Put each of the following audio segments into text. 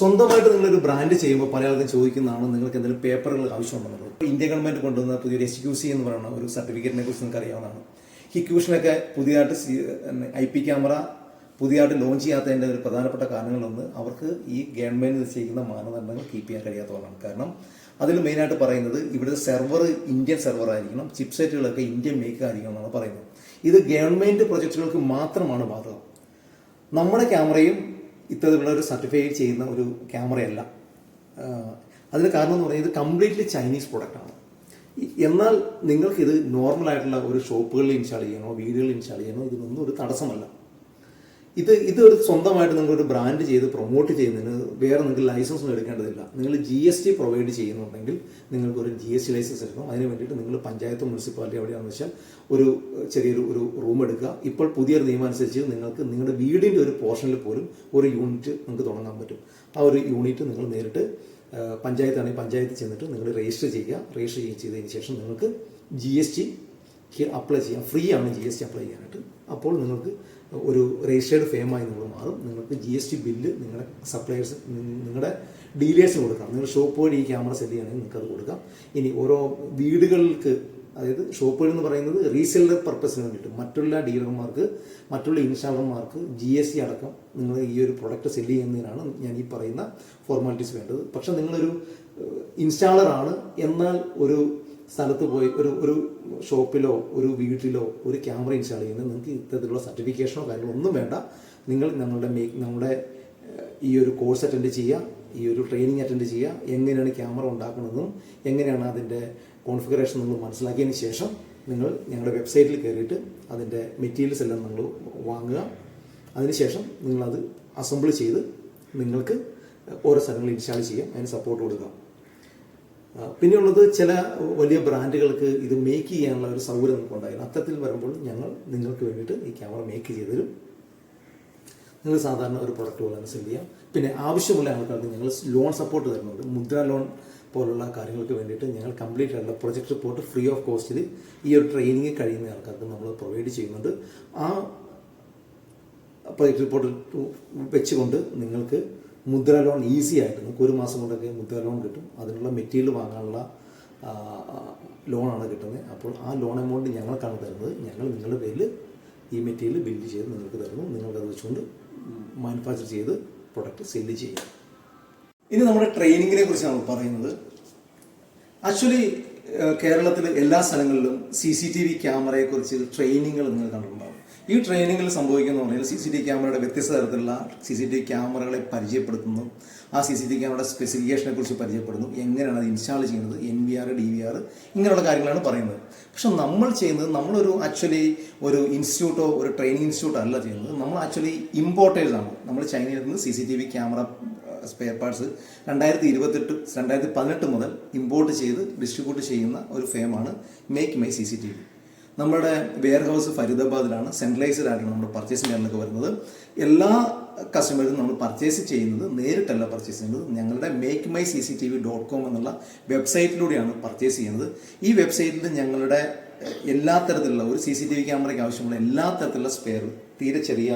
സ്വന്തമായിട്ട് നിങ്ങളൊരു ബ്രാൻഡ് ചെയ്യുമ്പോൾ പല ആൾക്കും ചോദിക്കുന്നതാണ് നിങ്ങൾക്ക് എന്തെങ്കിലും പേപ്പറുകൾ ആവശ്യമുണ്ടെന്നുള്ളത്. ഇന്ത്യ ഗവൺമെന്റ് കൊണ്ടുവന്ന പുതിയൊരു എസ് ക്യു സി എന്ന് പറയുന്ന ഒരു സർട്ടിഫിക്കറ്റിനെ കുറിച്ച് നിങ്ങൾക്ക് അറിയാവുന്നതാണ്. ഹിക്യൂഷനൊക്കെ പുതിയതായിട്ട് ഐ പി ക്യാമറ പുതിയതായിട്ട് ലോഞ്ച് ചെയ്യാത്തതിന്റെ ഒരു പ്രധാനപ്പെട്ട കാരണങ്ങളൊന്ന് അവർക്ക് ഈ ഗവൺമെന്റ് നിശ്ചയിക്കുന്ന മാനദണ്ഡങ്ങൾ കീപ്പ് ചെയ്യാൻ കഴിയാത്തതാണ് കാരണം അതിൽ മെയിനായിട്ട് പറയുന്നത് ഇവിടുത്തെ സെർവർ ഇന്ത്യൻ സെർവർ ആയിരിക്കണം ചിപ്സെറ്റുകളൊക്കെ ഇന്ത്യൻ മേക്ക് ആയിരിക്കണം എന്നാണ് പറയുന്നത്. ഇത് ഗവൺമെന്റ് പ്രൊജക്റ്റുകൾക്ക് മാത്രമാണ് ബാധകം. നമ്മുടെ ക്യാമറയും ഇത്തരത്തിലുള്ള ഒരു സർട്ടിഫൈ ചെയ്യുന്ന ഒരു ക്യാമറയല്ല. അതിന് കാരണം എന്ന് പറയുന്നത് കംപ്ലീറ്റ്ലി ചൈനീസ് പ്രൊഡക്റ്റാണ് എന്നാൽ നിങ്ങൾക്കിത് നോർമലായിട്ടുള്ള ഒരു ഷോപ്പുകളിൽ ഇൻസ്റ്റാൾ ചെയ്യണോ വീടുകളിൽ ഇൻസ്റ്റാൾ ചെയ്യണോ ഇതിനൊന്നും ഒരു തടസ്സമല്ല. ഇത് ഇത് ഒരു സ്വന്തമായിട്ട് നിങ്ങളൊരു ബ്രാൻഡ് ചെയ്ത് പ്രൊമോട്ട് ചെയ്യുന്നതിന് വേറെ നിങ്ങൾക്ക് ലൈസൻസ് ഒന്നും എടുക്കേണ്ടതില്ല. നിങ്ങൾ ജി എസ് ടി പ്രൊവൈഡ് ചെയ്യുന്നുണ്ടെങ്കിൽ നിങ്ങൾക്ക് ഒരു ജി എസ് ടി ലൈസൻസ് എടുക്കണം. അതിന് വേണ്ടിയിട്ട് നിങ്ങൾ പഞ്ചായത്ത് മുനിസിപ്പാലിറ്റി എവിടെയാണെന്ന് വെച്ചാൽ ഒരു ചെറിയൊരു ഒരു റൂം എടുക്കുക. ഇപ്പോൾ പുതിയൊരു നിയമം അനുസരിച്ച് നിങ്ങൾക്ക് നിങ്ങളുടെ വീടിന്റെ ഒരു പോർഷനിൽ പോലും ഒരു യൂണിറ്റ് നിങ്ങൾക്ക് തുടങ്ങാൻ പറ്റും. ആ ഒരു യൂണിറ്റ് നിങ്ങൾ നേരിട്ട് പഞ്ചായത്താണെങ്കിൽ പഞ്ചായത്തിൽ ചെന്നിട്ട് നിങ്ങൾ രജിസ്റ്റർ ചെയ്യുക. രജിസ്റ്റർ ചെയ്തതിന് ശേഷം നിങ്ങൾക്ക് ജി എസ് ടി അപ്ലൈ ചെയ്യാം. ഫ്രീ ആണ് ജി എസ് ടി അപ്ലൈ ചെയ്യാനായിട്ട്. അപ്പോൾ നിങ്ങൾക്ക് ഒരു രജിസ്റ്റേർഡ് ഫേമായി നിങ്ങൾ മാറും. നിങ്ങൾക്ക് ജി എസ് ടി ബില്ല് നിങ്ങളുടെ സപ്ലയേഴ്സ് നിങ്ങളുടെ ഡീലേഴ്സിന് കൊടുക്കാം. നിങ്ങൾ ഷോപ്പ് വഴി ഈ ക്യാമറ സെൽ ചെയ്യുകയാണെങ്കിൽ നിങ്ങൾക്ക് അത് കൊടുക്കാം. ഇനി ഓരോ വീടുകൾക്ക് അതായത് ഷോപ്പുകൾ എന്ന് പറയുന്നത് റീസെല്ലർ പർപ്പസിന് വേണ്ടിയിട്ട് മറ്റുള്ള ഡീലർമാർക്ക് മറ്റുള്ള ഇൻസ്റ്റാളർമാർക്ക് ജി എസ് ടി അടക്കം നിങ്ങൾ ഈ ഒരു പ്രൊഡക്റ്റ് സെൽ ചെയ്യുന്നതിനാണ് ഞാൻ ഈ പറയുന്ന ഫോർമാലിറ്റീസ് വേണ്ടത്. പക്ഷേ നിങ്ങളൊരു ഇൻസ്റ്റാളറാണ് എന്നാൽ ഒരു സ്ഥലത്ത് പോയി ഒരു ഒരു ഷോപ്പിലോ ഒരു വീട്ടിലോ ഒരു ക്യാമറ ഇൻസ്റ്റാൾ ചെയ്യുന്നത് നിങ്ങൾക്ക് ഇത്തരത്തിലുള്ള സർട്ടിഫിക്കേഷനോ കാര്യങ്ങളോ ഒന്നും വേണ്ട. നിങ്ങൾ ഞങ്ങളുടെ മേക്ക് നമ്മുടെ ഈ ഒരു കോഴ്സ് അറ്റൻഡ് ചെയ്യുക ഈ ഒരു ട്രെയിനിങ് അറ്റൻഡ് ചെയ്യുക. എങ്ങനെയാണ് ക്യാമറ ഉണ്ടാക്കുന്നതും എങ്ങനെയാണ് അതിന്റെ കോൺഫിഗറേഷൻ നിങ്ങൾ മനസ്സിലാക്കിയതിന് ശേഷം നിങ്ങൾ ഞങ്ങളുടെ വെബ്സൈറ്റിൽ കയറിയിട്ട് അതിന്റെ മെറ്റീരിയൽസ് എല്ലാം നിങ്ങൾ വാങ്ങുക. അതിനുശേഷം നിങ്ങളത് അസംബിൾ ചെയ്ത് നിങ്ങൾക്ക് ഓരോ സ്ഥലങ്ങളിൽ ഇൻസ്റ്റാൾ ചെയ്യാം. അതിന് സപ്പോർട്ട് കൊടുക്കാം. പിന്നെയുള്ളത് ചില വലിയ ബ്രാൻഡുകൾക്ക് ഇത് മേക്ക് ചെയ്യാനുള്ള ഒരു സൗകര്യം നമുക്ക് ഉണ്ടായിരുന്നു അത്തരത്തിൽ വരുമ്പോൾ ഞങ്ങൾ നിങ്ങൾക്ക് വേണ്ടിയിട്ട് ഈ ക്യാമറ മേക്ക് ചെയ്ത് തരും നിങ്ങൾ സാധാരണ ഒരു പ്രൊഡക്റ്റ് പോലെ സെൽ ചെയ്യാം. പിന്നെ ആവശ്യമുള്ള ആൾക്കാർക്ക് ഞങ്ങൾ ലോൺ സപ്പോർട്ട് തരുന്നുണ്ട്. മുദ്ര ലോൺ പോലുള്ള കാര്യങ്ങൾക്ക് വേണ്ടിയിട്ട് ഞങ്ങൾ കംപ്ലീറ്റ് ആയിട്ടുള്ള പ്രൊജക്ട് റിപ്പോർട്ട് ഫ്രീ ഓഫ് കോസ്റ്റിൽ ഈ ഒരു ട്രെയിനിങ് കഴിയുന്ന ആൾക്കാർക്ക് നമ്മൾ പ്രൊവൈഡ് ചെയ്യുന്നുണ്ട്. ആ പ്രൊജക്ട് റിപ്പോർട്ട് വെച്ചുകൊണ്ട് നിങ്ങൾക്ക് മുദ്ര ലോൺ ഈസി ആയിട്ട് നിങ്ങൾക്ക് ഒരു മാസം കൊണ്ടൊക്കെ മുദ്ര ലോൺ കിട്ടും. അതിനുള്ള മെറ്റീരിയൽ വാങ്ങാനുള്ള ലോണാണ് കിട്ടുന്നത്. അപ്പോൾ ആ ലോൺ എമൗണ്ട് ഞങ്ങൾക്കാണ് തരുന്നത്. ഞങ്ങൾ നിങ്ങളുടെ പേരിൽ ഈ മെറ്റീരിയൽ ബിൽഡ് ചെയ്ത് നിങ്ങൾക്ക് തരുന്നു. നിങ്ങൾക്കത് വെച്ചുകൊണ്ട് മാനുഫാക്ചർ ചെയ്ത് പ്രൊഡക്റ്റ് സെല്ല് ചെയ്യുക. ഇനി നമ്മുടെ ട്രെയിനിങ്ങിനെ കുറിച്ചാണ് പറയുന്നത്. ആക്ച്വലി കേരളത്തിൽ എല്ലാ സ്ഥലങ്ങളിലും സി സി ടി വി ക്യാമറയെ കുറിച്ച് ട്രെയിനിങ്ങുകൾ നിങ്ങൾ കണ്ടിട്ടുണ്ടാവും. ഈ ട്രെയിനിങ്ങിൽ സംഭവിക്കുന്ന പറഞ്ഞാൽ സി സി ടി ക്യാമറയുടെ വ്യത്യസ്ത തരത്തിലുള്ള സി സി ടി ക്യാമറകളെ പരിചയപ്പെടുത്തുന്നു. ആ സി സി ടി ക്യാമറയുടെ സ്പെസിഫിക്കേഷനെ കുറിച്ച് പരിചയപ്പെടുന്നു. എങ്ങനെയാണ് അത് ഇൻസ്റ്റാൾ ചെയ്യുന്നത്? N V R D V R ഇങ്ങനെയുള്ള കാര്യങ്ങളാണ് പറയുന്നത്. പക്ഷെ നമ്മൾ ചെയ്യുന്നത് നമ്മളൊരു ആക്ച്വലി ഒരു ഇൻസ്റ്റിറ്റ്യൂട്ടോ ഒരു ട്രെയിനിങ് ഇൻസ്റ്റിറ്റ്യൂട്ടോ അല്ല ചെയ്യുന്നത്. നമ്മൾ ആക്ച്വലി ഇമ്പോർട്ടേഴ്സ് ആണ് നമ്മൾ ചൈനയിൽ നിന്ന് C C T V camera spare parts രണ്ടായിരത്തി ഇരുപത്തെട്ട് രണ്ടായിരത്തി പതിനെട്ട് മുതൽ ഇമ്പോർട്ട് ചെയ്ത് ഡിസ്ട്രിബ്യൂട്ട് ചെയ്യുന്ന ഒരു ഫേമാണ് make my C C T V നമ്മുടെ വെയർ ഹൗസ് ഫരീദാബാദിലാണ് സെൻട്രലൈസ്ഡ് ആയിട്ടാണ് നമ്മുടെ പർച്ചേസിംഗ് ചെയ്യാനൊക്കെ വരുന്നത്. എല്ലാ കസ്റ്റമേഴ്സും നമ്മൾ പർച്ചേസ് ചെയ്യുന്നത് നേരിട്ടല്ല പർച്ചേസ് ചെയ്യുന്നത് ഞങ്ങളുടെ make my C C T V dot com എന്നുള്ള വെബ്സൈറ്റിലൂടെയാണ് പർച്ചേസ് ചെയ്യുന്നത്. ഈ വെബ്സൈറ്റിൽ ഞങ്ങളുടെ എല്ലാ തരത്തിലുള്ള ഒരു സി സി ടി വി ക്യാമറയ്ക്ക് ആവശ്യമുള്ള എല്ലാ തരത്തിലുള്ള സ്പെയർ തീരെ ചെറിയ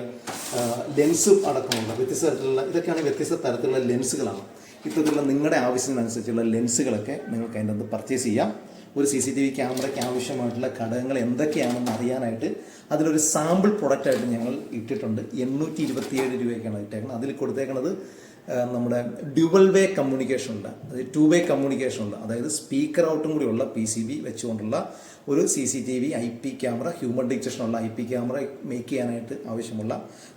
ലെൻസ് അടക്കമുള്ള വ്യത്യസ്ത തരത്തിലുള്ള ഇതൊക്കെയാണ് വ്യത്യസ്ത തരത്തിലുള്ള ലെൻസുകളാണ്. ഇത്തരത്തിലുള്ള നിങ്ങളുടെ ആവശ്യത്തിനനുസരിച്ചുള്ള ലെൻസുകളൊക്കെ നിങ്ങൾക്ക് അതിന്റെ അകത്ത് പർച്ചേസ് ചെയ്യാം. ഒരു സി സി ടി വി ക്യാമറയ്ക്ക് ആവശ്യമായിട്ടുള്ള ഘടകങ്ങൾ എന്തൊക്കെയാണെന്ന് അറിയാനായിട്ട് അതിലൊരു സാമ്പിൾ പ്രൊഡക്റ്റായിട്ട് ഞങ്ങൾ ഇട്ടിട്ടുണ്ട്. എണ്ണൂറ്റി ഇരുപത്തിയേഴ് രൂപയ്ക്കാണ് ഇട്ടേക്കുന്നത്. അതിൽ കൊടുത്തേക്കുന്നത് നമ്മുടെ ഡ്യുവൽ വേ കമ്മ്യൂണിക്കേഷൻ ഉണ്ട്. അതായത് ടു വേ കമ്മ്യൂണിക്കേഷൻ ഉണ്ട്. അതായത് സ്പീക്കർ ഔട്ടും കൂടി ഉള്ള പി സി ബി വെച്ചുകൊണ്ടുള്ള ഒരു C C T V I P camera human ഡിറ്റക്ഷനുള്ള I P camera make ചെയ്യാനായിട്ട് ആവശ്യമുള്ള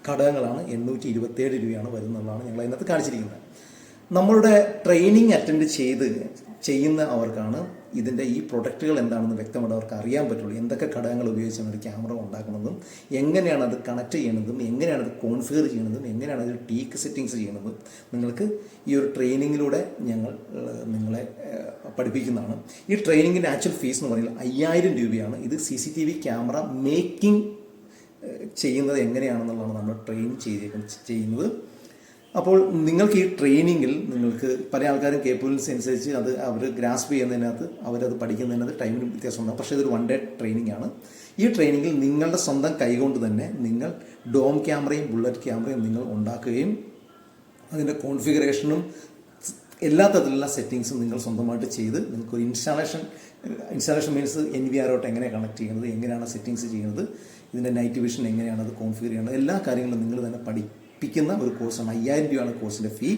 ഘടകങ്ങളാണ് എണ്ണൂറ്റി ഇരുപത്തിയേഴ് രൂപയാണ് വരുന്നതെന്നാണ് ഞങ്ങൾ അതിനകത്ത് കാണിച്ചിരിക്കുന്നത്. നമ്മളുടെ ട്രെയിനിങ് അറ്റൻഡ് ചെയ്ത് ചെയ്യുന്ന അവർക്കാണ് ഇതിന്റെ ഈ പ്രൊഡക്റ്റുകൾ എന്താണെന്ന് വ്യക്തമായിട്ട് അവർക്ക് അറിയാൻ പറ്റുള്ളൂ. എന്തൊക്കെ ഘടകങ്ങൾ ഉപയോഗിച്ചാണ് ഒരു ക്യാമറ ഉണ്ടാക്കുന്നതും എങ്ങനെയാണ് അത് കണക്ട് ചെയ്യുന്നതും എങ്ങനെയാണ് അത് കോൺഫിഗർ ചെയ്യുന്നതും എങ്ങനെയാണ് അതിൽ ടീക്ക് സെറ്റിങ്സ് ചെയ്യുന്നതും നിങ്ങൾക്ക് ഈ ഒരു ട്രെയിനിങ്ങിലൂടെ ഞങ്ങൾ നിങ്ങളെ പഠിപ്പിക്കുന്നതാണ്. ഈ ട്രെയിനിങ്ങിന്റെ ആക്ച്വൽ ഫീസ് എന്ന് പറയുന്നത് അയ്യായിരം രൂപയാണ്. ഇത് C C T V camera making ചെയ്യുന്നത് എങ്ങനെയാണെന്നുള്ളതാണ് നമ്മൾ ട്രെയിൻ ചെയ്തേക്കുന്നത് ചെയ്യുന്നത്. അപ്പോൾ നിങ്ങൾക്ക് ഈ ട്രെയിനിങ്ങിൽ നിങ്ങൾക്ക് പല ആൾക്കാരും കേപ്പബിലിറ്റീസ് അനുസരിച്ച് അത് അവർ ഗ്രാസ്പ് ചെയ്യുന്നതിനകത്ത് അവരത് പഠിക്കുന്നതിനകത്ത് ടൈമിന് വ്യത്യാസം ഉണ്ടാകും പക്ഷേ ഇതൊരു വൺ ഡേ ട്രെയിനിങ് ആണ് ഈ ട്രെയിനിങ്ങിൽ നിങ്ങളുടെ സ്വന്തം കൈകൊണ്ട് തന്നെ നിങ്ങൾ ഡോം ക്യാമറയും ബുള്ളറ്റ് ക്യാമറയും നിങ്ങൾ ഉണ്ടാക്കുകയും അതിന്റെ കോൺഫിഗറേഷനും എല്ലാ തരത്തിലുള്ള സെറ്റിങ്സും നിങ്ങൾ സ്വന്തമായിട്ട് ചെയ്ത് നിങ്ങൾക്ക് ഒരു installation installation means N V ആറോട്ട് എങ്ങനെ കണക്ട് ചെയ്യുന്നത് എങ്ങനെയാണ് സെറ്റിങ്സ് ചെയ്യുന്നത് ഇതിന്റെ നൈറ്റ് വിഷൻ എങ്ങനെയാണ് അത് കോൺഫിഗർ ചെയ്യുന്നത് എല്ലാ കാര്യങ്ങളും നിങ്ങൾ തന്നെ പഠിപ്പിക്കുന്ന ഒരു കോഴ്സാണ് അയ്യായിരം രൂപയാണ് കോഴ്സിന്റെ ഫീ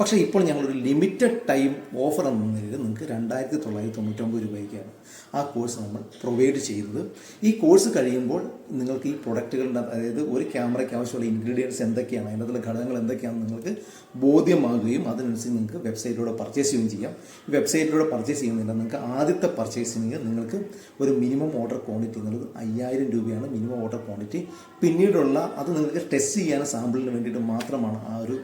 പക്ഷേ ഇപ്പോൾ ഞങ്ങളൊരു ലിമിറ്റഡ് ടൈം ഓഫർ എന്ന നിലയിൽ നിങ്ങൾക്ക് രണ്ടായിരത്തി തൊള്ളായിരത്തി തൊണ്ണൂറ്റൊമ്പത് രൂപയ്ക്കാണ് ആ കോഴ്സ് നമ്മൾ പ്രൊവൈഡ് ചെയ്യുന്നത്. ഈ കോഴ്സ് കഴിയുമ്പോൾ നിങ്ങൾക്ക് ഈ പ്രൊഡക്റ്റുകളുടെ അതായത് ഒരു ക്യാമറയ്ക്ക് ആവശ്യമുള്ള ഇൻഗ്രീഡിയൻസ് എന്തൊക്കെയാണ് അതിനകത്തുള്ള ഘടകങ്ങൾ എന്തൊക്കെയാണെന്ന് നിങ്ങൾക്ക് ബോധ്യമാകുകയും അതിനനുസരിച്ച് നിങ്ങൾക്ക് വെബ്സൈറ്റിലൂടെ പർച്ചേസ് ചെയ്യുകയും ചെയ്യാം. വെബ്സൈറ്റിലൂടെ പർച്ചേസ് ചെയ്യുന്നില്ല നിങ്ങൾക്ക് ആദ്യത്തെ പർച്ചേസിന് നിങ്ങൾക്ക് ഒരു മിനിമം ഓർഡർ ക്വാണ്ടിറ്റി എന്നുള്ളത് അയ്യായിരം രൂപയാണ് മിനിമം ഓർഡർ ക്വാണ്ടിറ്റി പിന്നീടുള്ള അത് നിങ്ങൾക്ക് ടെസ്റ്റ് ചെയ്യാൻ സാമ്പിളിന് വേണ്ടിയിട്ട് മാത്രമാണ് ആ ഒരു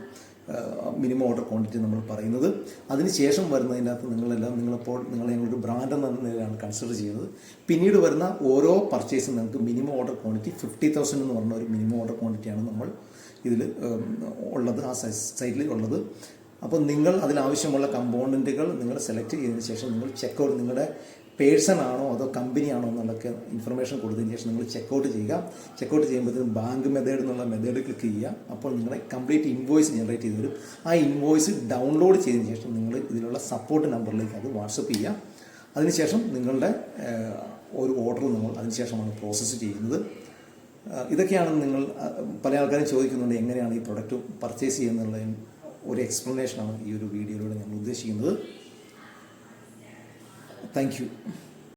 മിനിമം ഓർഡർ ക്വാണ്ടിറ്റി നമ്മൾ പറയുന്നത്. അതിനുശേഷം വരുന്നതിനകത്ത് നിങ്ങളെല്ലാം നിങ്ങളിപ്പോൾ നിങ്ങളെ ഞങ്ങളൊരു ബ്രാൻഡ് എന്ന നിലയിലാണ് കൺസിഡർ ചെയ്യുന്നത്. പിന്നീട് വരുന്ന ഓരോ പർച്ചേസും നിങ്ങൾക്ക് minimum order quantity fifty thousand എന്ന് പറഞ്ഞ ഒരു മിനിമം ഓർഡർ ക്വാണ്ടിറ്റിയാണ് നമ്മൾ ഇതിൽ ഉള്ളത് ആ സൈറ്റിൽ ഉള്ളത്. അപ്പോൾ നിങ്ങൾ അതിലാവശ്യമുള്ള കമ്പോണന്റുകൾ നിങ്ങൾ സെലക്ട് ചെയ്തതിന് ശേഷം നിങ്ങൾ ചെക്ക് ഔട്ട് നിങ്ങളുടെ പേഴ്സൺ ആണോ അതോ കമ്പനി ആണോ എന്നുള്ളൊക്കെ ഇൻഫർമേഷൻ കൊടുത്തതിന് ശേഷം നിങ്ങൾ ചെക്കൗട്ട് ചെയ്യുക. ചെക്കൗട്ട് ചെയ്യുമ്പോഴത്തേക്കും ബാങ്ക് മെത്തേഡ് എന്നുള്ള മെത്തേഡ് ക്ലിക്ക് ചെയ്യുക. അപ്പോൾ നിങ്ങളുടെ കംപ്ലീറ്റ് ഇൻവോയ്സ് ജനറേറ്റ് ചെയ്ത് വരും ആ ഇൻവോയ്സ് ഡൗൺലോഡ് ചെയ്തതിന് ശേഷം നിങ്ങൾ ഇതിലുള്ള സപ്പോർട്ട് നമ്പറിലേക്ക് അത് വാട്സപ്പ് ചെയ്യുക. അതിനുശേഷം നിങ്ങളുടെ ഒരു ഓർഡർ നിങ്ങൾ അതിനുശേഷമാണ് പ്രോസസ്സ് ചെയ്യുന്നത്. ഇതൊക്കെയാണ് നിങ്ങൾ പല ആൾക്കാരും ചോദിക്കുന്നുണ്ട് എങ്ങനെയാണ് ഈ പ്രൊഡക്റ്റ് പർച്ചേസ് ചെയ്യുന്നതിനുള്ള ഒരു എക്സ്പ്ലനേഷനാണ് ഈ ഒരു വീഡിയോയിലൂടെ ഞങ്ങൾ ഉദ്ദേശിക്കുന്നത്. Thank you.